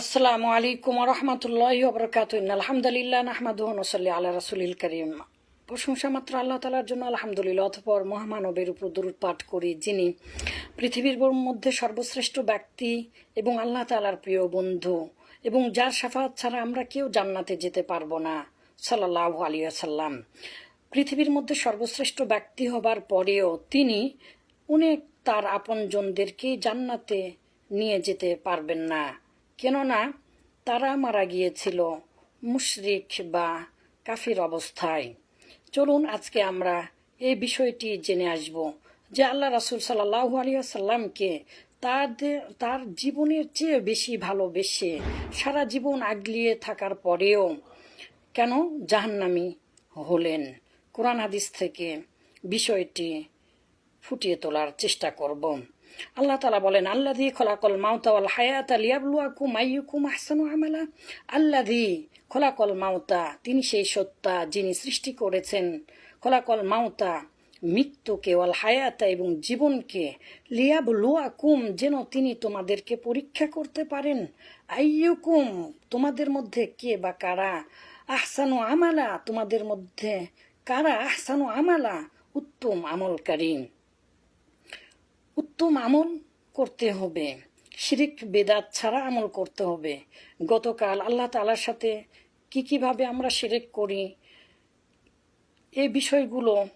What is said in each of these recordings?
আসসালামু আলাইকুম রহমতুল্লাহ বরকাত আলহামদুলিল্লাহ নাহমাদুহ নসল্লি আল্লাহ রাসুলিল করিম। প্রশংসা মাত্র আল্লাহ তালার জন্য, আলহামদুলিল্লাহ। অতপর মহামানবের উপর দরুদ পাঠ করি যিনি পৃথিবীর মধ্যে সর্বশ্রেষ্ঠ ব্যক্তি এবং আল্লাহ তালার প্রিয় বন্ধু এবং যার সাফাত ছাড়া আমরা কেউ জান্নাতে যেতে পারব না সাল্লাহ আলিয়া সাল্লাম পৃথিবীর মধ্যে সর্বশ্রেষ্ঠ ব্যক্তি হবার পরেও তিনি অনেক তার আপনজনদেরকে জান্নাতে নিয়ে যেতে পারবেন না। কেননা তারা মারা গিয়েছিল মুশরিক বা কাফির অবস্থায়। চলুন আজকে আমরা এই বিষয়টি জেনে আসব যে আল্লাহ রাসুল সাল্লাহ আলিয়াসাল্লামকে তাদের, তার জীবনের চেয়ে বেশি ভালোবেসে সারা জীবন আগলিয়ে থাকার পরেও কেন জাহান্নামি হলেন? কোরআন হাদিস থেকে বিষয়টি ফুটিয়ে তোলার চেষ্টা করব। আল্লাহ তালা বলেন আল্লা দি খোলাকল মাউতাওয়াল হায়াত আলিয়াবলুয়াকুম আইয়ুকুম আহসানু আমালা। আল্লা দি খোলাকল মাউতা, তিনি সেই সত্তা যিনি সৃষ্টি করেছেন। খোলাকল মাউতা, মৃত্যুকে, ওয়াল হায়াতা এবং জীবনকে লিয়াবলুয়াকুম, যেন তিনি তোমাদেরকে পরীক্ষা করতে পারেন। আইয়ুকুম, তোমাদের মধ্যে কে বা কারা? আহসানু আমালা, তোমাদের মধ্যে কারা? আহসানু আমালা, উত্তম আমলকারী। উত্তম আমল করতে হবে। শিরিক, বেদাত ছাড়া আমল করতে হবে। গতকাল আল্লাহ তালার সাথে কি কীভাবে আমরা শিরিক করি এই বিষয়গুলো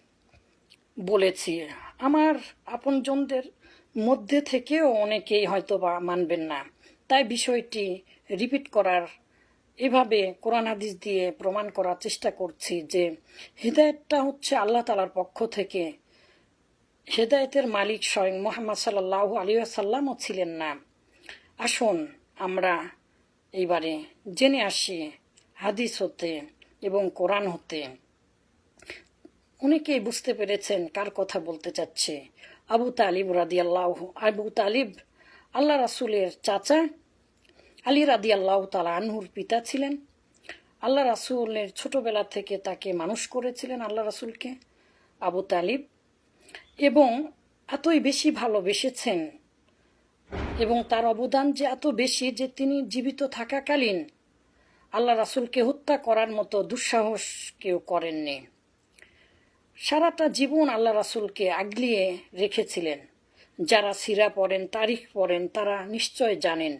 বলেছি। আমার আপনজনদের মধ্যে থেকেও অনেকেই হয়তো বা মানবেন না। তাই বিষয়টি রিপিট করার এভাবে কোরআন হাদিস দিয়ে প্রমাণ করার চেষ্টা করছি যে হৃদায়তটা হচ্ছে আল্লাহ তালার পক্ষ থেকে হেদায়তের মালিক স্বয়ং মোহাম্মদ সাল্লাহ আলী সাল্লামও ছিলেন না। আসুন আমরা এইবারে জেনে আসি হাদিস হতে এবং কোরআন হতে। অনেকেই বুঝতে পেরেছেন কার কথা বলতে চাচ্ছে। আবু তালিব রাদি আল্লাহ আবু তালিব আল্লাহ রাসুলের চাচা আলী রাদি আল্লাহ তালা আনহুর পিতা ছিলেন। আল্লাহ রাসুলের ছোটবেলা থেকে তাকে মানুষ করেছিলেন আল্লাহ রাসুলকে। আবু তালিব এবং এতই বেশি ভালোবেসেছেন এবং তার অবদান যে এত বেশি যে তিনি জীবিত থাকাকালীন আল্লাহ রাসুলকে হত্যা করার মতো দুঃসাহস কেউ করেননি। সারাটা জীবন আল্লাহ রাসুলকে আগলিয়ে রেখেছিলেন। যারা সিরা পড়েন, তারিখ পড়েন, তারা নিশ্চয় জানেন।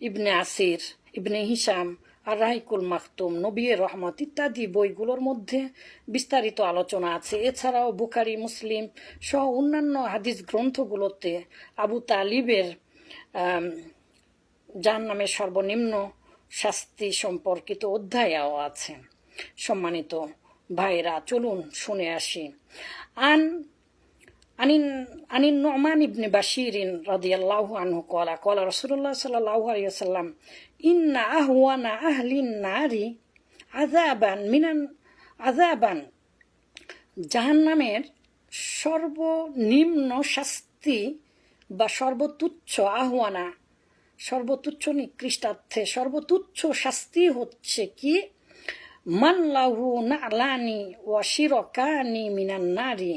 ইবনে আসির, ইবনে হিসাম আর রাহিকুল মাকতুম নবিয়ে রহমত ইত্যাদি বইগুলোর মধ্যে বিস্তারিত আলোচনা আছে। এছাড়াও বুখারি, মুসলিম সহ অন্যান্য হাদিস গ্রন্থগুলোতে আবু তালিবের যার নামে সর্বনিম্ন শাস্তি সম্পর্কিত অধ্যায়ও আছে। সম্মানিত ভাইরা চলুন শুনে আসি। আন আনিন আনিন নোমান ইবনে বাশিরিন রাদিয়াল্লাহু আনহু কলা কলা রসুল্লাহ সাল্লাল্লাহু আলাইহি ওয়াসাল্লাম ইন্না আহওয়ানা আহলিন নারি আযাবান মিনান আযাবান জাহান্নামের সর্বনিম্ন শাস্তি বা সর্বতুচ্ছ আহ্বানা সর্বতুচ্ছ নিকৃষ্টার্থে সর্বতুচ্ছ শাস্তি হচ্ছে কি? মানলাহু নালানি ওয়া শিরকানি মিনান নারী।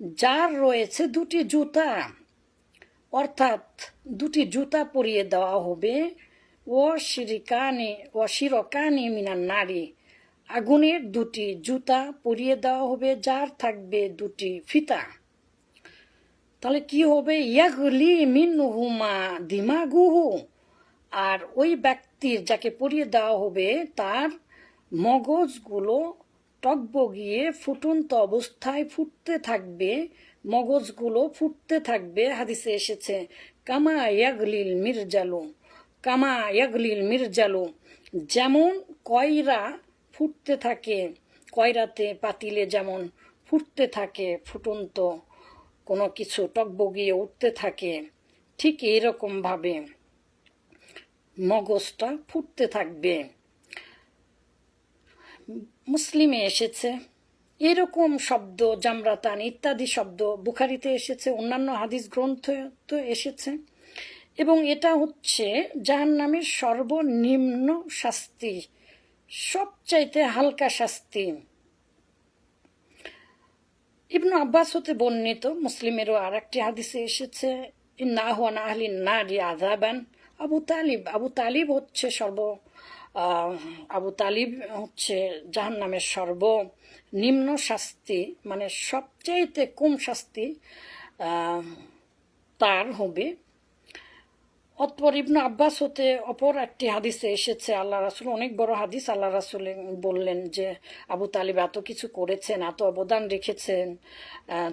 যার রয়েছে দুটি জুতা, অর্থাৎ দুটি জুতা পরিয়ে দেওয়া হবে। ও শিরিকানি, ও শিরকানি মিনার নারী। আগুনের দুটি জুতা পরিয়ে দেওয়া হবে, যার থাকবে দুটি ফিতা। তাহলে কি হবে? ইয়াগলি মিনহুমা দিমাগুহু। আর ওই ব্যক্তির যাকে পরিয়ে দেওয়া হবে, তার মগজগুলো টকবগিয়ে ফুটন্ত অবস্থায় ফুটতে থাকবে, মগজগুলো ফুটতে থাকবে হাদিসে এসেছে, কামা ইয়াগলিল মির্জালু, কামা ইয়াগলিল মির্জালু। যেমন কয়রা ফুটতে থাকে, কয়রাতে পাতিলে যেমন ফুটতে থাকে ফুটন্ত, কোনো কিছু টকবগিয়ে উঠতে থাকে, ঠিক এইরকমভাবে মগজটা ফুটতে থাকবে। মুসলিমে এসেছে। এরকম শব্দ, জামরাতান ইত্যাদি শব্দ বুখারিতে এসেছে, অন্যান্য হাদিস গ্রন্থ তো এসেছে। এবং এটা হচ্ছে যাহার নামের সর্বনিম্ন শাস্তি, সবচাইতে হালকা শাস্তি। ইবনু আব্বাস হতে বর্ণিত, মুসলিমেরও আর একটি হাদিসে এসেছে, ইন্না আহওয়ান আহলিন নারি আজাবান আবু তালিব আবু তালিব হচ্ছে সর্ব আবু তালিব হচ্ছে জাহান নামের সর্ব নিম্ন শাস্তি মানে সবচেয়েতে কম শাস্তি তার হবে। অতপর ইবনু আব্বাস হতে অপর একটি হাদিসে এসেছে, আল্লাহ রাসুল, অনেক বড় হাদিস আল্লাহ রাসুল বললেন যে, আবু তালিব এত কিছু করেছেন, এত অবদান রেখেছেন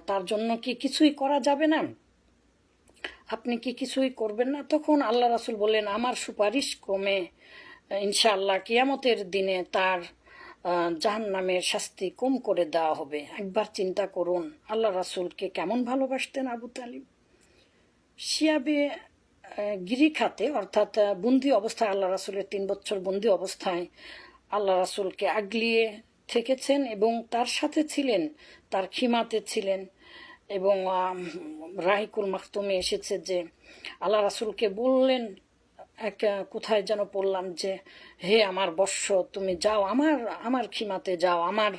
তার জন্য কি কিছুই করা যাবে না? আপনি কি কিছুই করবেন না? তখন আল্লাহ রাসুল বললেন, আমার সুপারিশ ক্রমে ইনশাআল্লাহ কিয়ামতের দিনে তার জাহান নামের শাস্তি কম করে দেওয়া হবে। একবার চিন্তা করুন আল্লাহ রাসুলকে কেমন ভালোবাসতেন আবু তালিব? শিয়াবে আহ, গিরিখাতে অর্থাৎ বন্দি অবস্থায় আল্লাহ রাসুলের তিন বছর বন্দি অবস্থায় আল্লাহ রাসুলকে আগলিয়ে থেকেছেন এবং তার সাথে ছিলেন তার খিমাতে ছিলেন এবং রাহিকুল মাখতুমে এসেছে যে আল্লাহ রাসুলকে বললেন এক কোথায় যেন পড়লাম যে, হে আমার বর্ষ তুমি যাও, আমার আমার খিমাতে যাও, আমার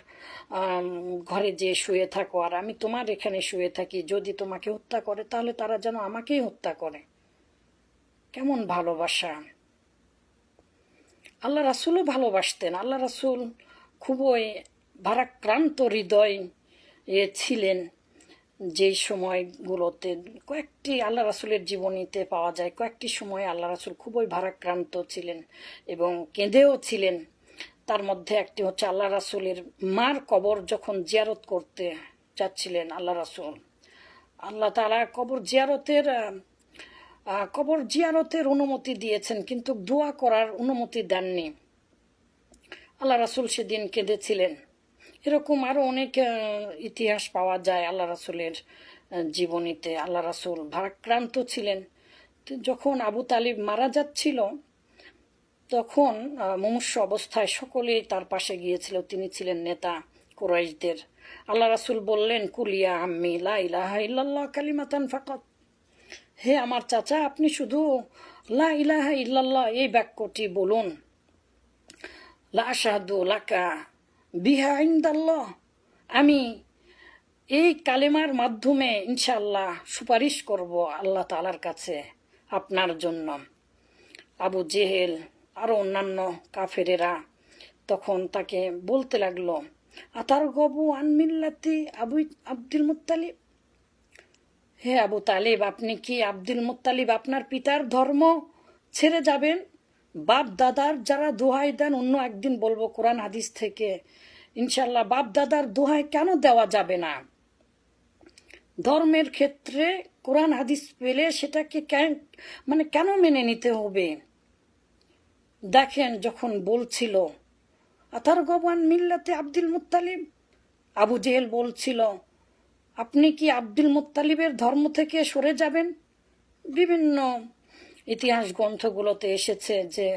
ঘরে যে শুয়ে থাকো, আর আমি তোমার এখানে শুয়ে থাকি। যদি তোমাকে হত্যা করে, তাহলে তারা যেন আমাকেই হত্যা করে। কেমন ভালোবাসা। আল্লাহ রাসুলও ভালোবাসতেন। আল্লাহ রাসুল খুবই ভারাক্রান্ত হৃদয় ছিলেন। যেই সময়গুলোতে কয়েকটি আল্লাহ রাসুলের জীবনীতে পাওয়া যায়, কয়েকটি সময় আল্লাহ রাসুল খুবই ভারাক্রান্ত ছিলেন এবং কেঁদেও ছিলেন। তার মধ্যে একটি হচ্ছে আল্লাহ রাসুলের মার কবর যখন জিয়ারত করতে যাচ্ছিলেন আল্লাহ রাসুল। আল্লাহ তালা কবর জিয়ারতের কবর জিয়ারতের অনুমতি দিয়েছেন কিন্তু দোয়া করার অনুমতি দেননি। আল্লাহ রাসুল সেদিন কেঁদেছিলেন। এরকম আরও অনেক ইতিহাস পাওয়া যায় আল্লাহ রাসুলের জীবনীতে। আল্লাহ রাসুল ভারাক্রান্ত ছিলেন। যখন আবু তালিব মারা যাচ্ছিল, তখন মুমূর্ষু অবস্থায় সকলেই তার পাশে গিয়েছিল। তিনি ছিলেন নেতা কুরাইশদের। আল্লাহ রাসুল বললেন, কুলিয়া আম্মি, লা ইলাহা ইল্লাল্লাহ কালিমাতান ফাকাত। হে আমার চাচা, আপনি শুধু লা ইলাহা ইল্লাল্লাহ এই বাক্যটি বলুন। লা লাকা বিহা ইনদাল্লাহ। আমি এই কালেমার মাধ্যমে ইনশাল্লাহ সুপারিশ করব আল্লাহ তালার কাছে আপনার জন্য। আবু জেহেল আরও অন্যান্য কাফেরেরা তখন তাকে বলতে লাগল আতার গবু আনমিল্লাতি আবু আব্দুল মুত্তালিব? হে আবু তালিব, আপনি কি আব্দুল মুত্তালিব আপনার পিতার ধর্ম ছেড়ে যাবেন? বাপ দাদার যারা দোহাই দেন, অন্য একদিন বলব কোরআন হাদিস থেকে, ইনশাল্লাহ বাপ দাদার দোহাই কেন দেওয়া যাবে না? ধর্মের ক্ষেত্রে কোরআন হাদিস পেলে সেটাকে মানে কেন মেনে নিতে হবে? দেখেন যখন বলছিল আতার গবান মিল্লাতে আব্দুল মুত্তালিব? আবু জেহেল বলছিল, আপনি কি আব্দুল মুত্তালিবের ধর্ম থেকে সরে যাবেন? বিভিন্ন ইতিহাস গ্রন্থগুলোতে এসেছে যে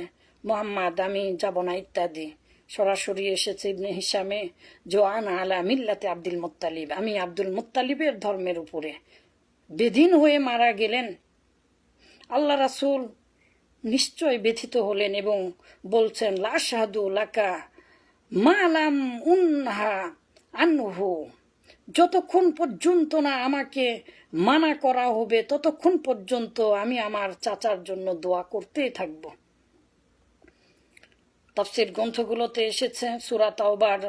মোহাম্মদ, আমি যাব না ইত্যাদি। সরাসরি এসেছে ইবনে হিসামে জোয়ান আলা মিল্লাতে আব্দুল মুত্তালিব। আমি আব্দুল মুত্তালিবের ধর্মের উপরে বেদিন হয়ে মারা গেলেন। আল্লাহ রাসূল নিশ্চয় ব্যথিত হলেন এবং বলছেন লাশাহাদু লাকা মালাম উন্হা আনহু। যতক্ষণ পর্যন্ত না আমাকে মানা করা হবে, ততক্ষণ পর্যন্ত আমি আমার চাচার জন্য দোয়া করতেই থাকব। তফসির গ্রন্থগুলোতে এসেছে, সুরা তাওবার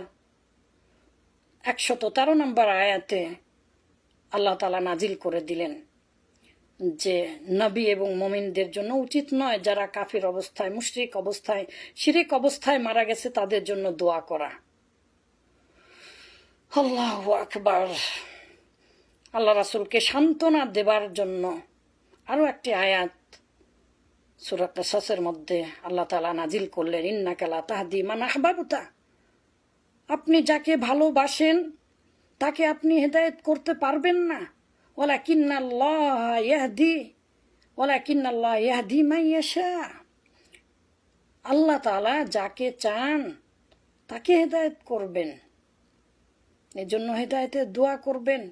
একশত তেরো নম্বর আয়াতে আল্লাহ তালা নাজিল করে দিলেন যে, নবী এবং মমিনদের জন্য উচিত নয় যারা কাফির অবস্থায়, মুশরিক অবস্থায়, শিরিক অবস্থায় মারা গেছে, তাদের জন্য দোয়া করা। আল্লাহ আকবার। আল্লাহ রাসুলকে সান্ত্বনা দেবার জন্য আরও একটি আয়াত সুরাত সসের মধ্যে আল্লাহ তালা নাজিল করলেন ইন্না কালা তাহাদি মান আহবাবুতা। আপনি যাকে ভালোবাসেন, তাকে আপনি হেদায়েত করতে পারবেন না। ওলা কিন্নাল্লাহ ইয়াহদি ওলা কিন্নাল্লাহ ইয়াহদি মাইয়াশা আল্লাহ তালা যাকে চান, তাকে হেদায়েত করবেন। এই জন্য হেদায়েতের দোয়া করবেন।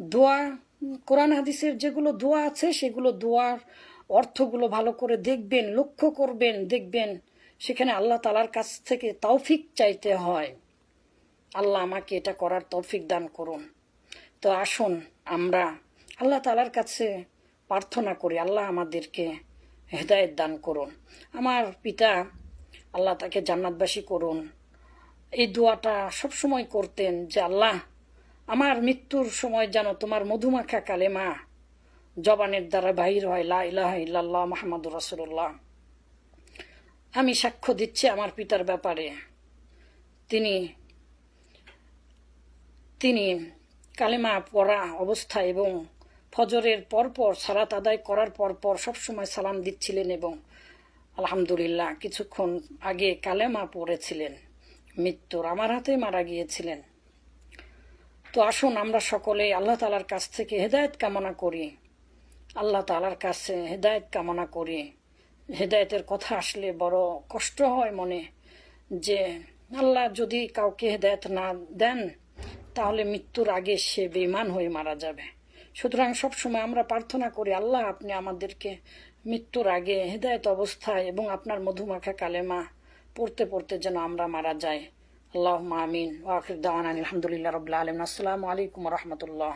দোয়া, কোরআন হাদিসের যেগুলো দোয়া আছে, সেগুলো দোয়ার অর্থগুলো ভালো করে দেখবেন, লক্ষ্য করবেন, দেখবেন সেখানে আল্লাহ তালার কাছ থেকে তৌফিক চাইতে হয়। আল্লাহ আমাকে এটা করার তৌফিক দান করুন। তো আসুন আমরা আল্লাহ তালার কাছে প্রার্থনা করি, আল্লাহ আমাদেরকে হেদায়েত দান করুন। আমার পিতা আল্লাহ তাকে জান্নাতবাসী করুন। এই দোয়াটা সবসময় করতেন যে, আল্লাহ, আমার মৃত্যুর সময় যেন তোমার মধুমাখা কালেমা জবানের দ্বারা বাহির হয়, লা ইলাহা ইল্লাল্লাহ মাহমুদুর রাসূলুল্লাহ। আমি সাক্ষ্য দিচ্ছি আমার পিতার ব্যাপারে। তিনি তিনি কালেমা পড়া অবস্থা এবং ফজরের পরপর সালাত আদায় করার পরপর সবসময় সালাম দিচ্ছিলেন এবং আলহামদুলিল্লাহ কিছুক্ষণ আগে কালেমা পড়েছিলেন। মৃত্যুর আমার হাতে মারা গিয়েছিলেন। তো আসুন আমরা সকলে আল্লাহ তালার কাছ থেকে হেদায়েত কামনা করি। আল্লাহ তালার কাছে হেদায়েত কামনা করি। হেদায়েতের কথা আসলে বড় কষ্ট হয় মনে যে আল্লাহ যদি কাউকে হেদায়ত না দেন, তাহলে মৃত্যুর আগে সে বেমান হয়ে মারা যাবে। সুতরাং সবসময় আমরা প্রার্থনা করি, আল্লাহ আপনি আমাদেরকে মৃত্যুর আগে হেদায়েত অবস্থায় এবং আপনার মধুমাখা কালেমা পড়তে পড়তে যেন আমরা মারা যাই। আল্লাহ আমিন। ওয়াকির দাওয়ান আলহামদুলিল্লাহ রবিল্লা আলম আসসালামু আলাইকুম রহমতুল্লাহ।